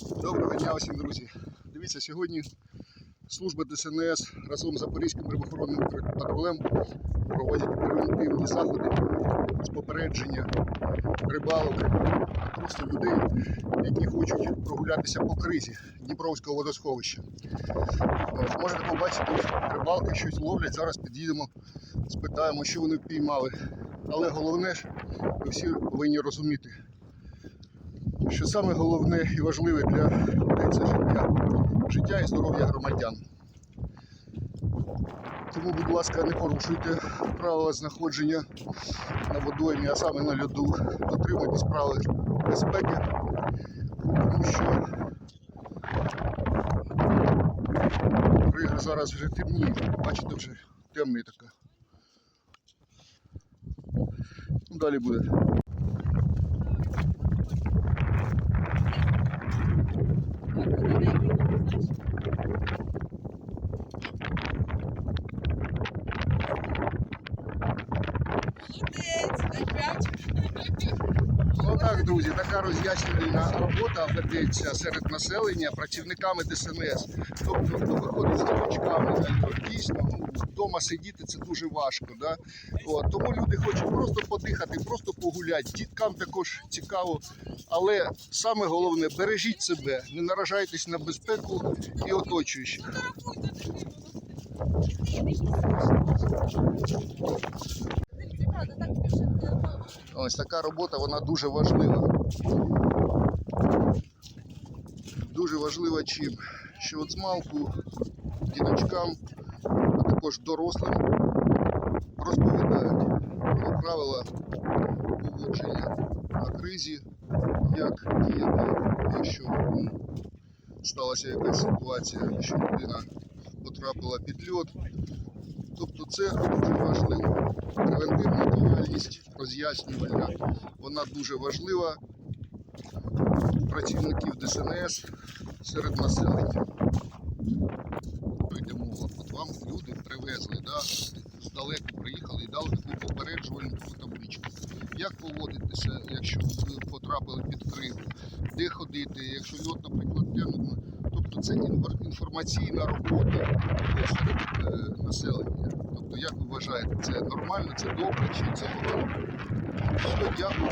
Доброго дня усім, друзі. Дивіться, сьогодні служба ДСНС разом з Запорізьким рибохоронним патрулем проводять превентивні заходи з попередження рибалок, просто людей, які хочуть прогулятися по кризі Дніпровського водосховища. Можете побачити, рибалки щось ловлять. Зараз під'їдемо, спитаємо, що вони впіймали. Але головне ж, ви всі повинні розуміти, що саме головне і важливе для людей це життя. Життя і здоров'я громадян. Тому, будь ласка, не порушуйте правила знаходження на водоймі, а саме на льоду. Дотримуйтесь правил безпеки, тому що зараз вже темніє. Бачите, вже темний така. Ну, далі буде. Молодець, опять. Ну так, друзі, така роз'яснювальна робота ведеться серед населення працівниками ДСНС. Тобто, хто виходить з діточками, дійсно ну, вдома сидіти це дуже важко. Да? От, тому люди хочуть просто подихати, просто погуляти. Діткам також цікаво. Але саме головне, бережіть себе, не наражайтесь на безпеку і оточуючих. Ось така робота, вона дуже важлива. Дуже важлива чим? Що от змалку діточкам, а також дорослим розповідають про правила поводження на кризі, як діяти, якщо сталася якась ситуація, що людина потрапила під льод. Тобто це дуже важливо. Превентивна діяльність роз'яснювальна, вона дуже важлива у працівників ДСНС серед населення. Йде мова, от вам люди привезли, да, здалеку приїхали і дали таку попереджувальну табличку. Як поводитися, якщо ви потрапили під кригу, де ходити, якщо льот, наприклад, темно. Тобто це інформаційна робота серед населення. Тобто, як ви вважаєте, це нормально, це добре чи це погано? Дякую.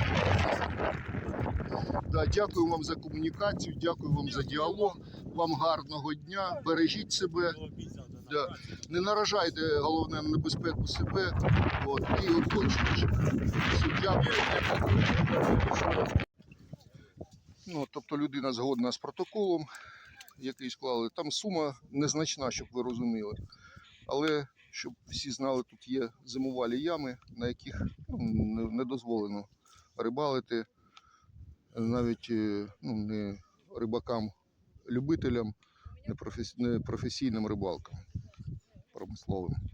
Да, дякую вам за комунікацію, дякую вам за діалог. Вам гарного дня, бережіть себе, да. не наражайте головне на небезпеку себе от, і оточуючих. Все, дякую. Ну, тобто людина згодна з протоколом, який склали. Там сума незначна, щоб ви розуміли. Але щоб всі знали, тут є зимувалі ями, на яких ну, не, дозволено рибалити навіть е, ну, не рибакам-любителям, не професійним рибалкам промисловим.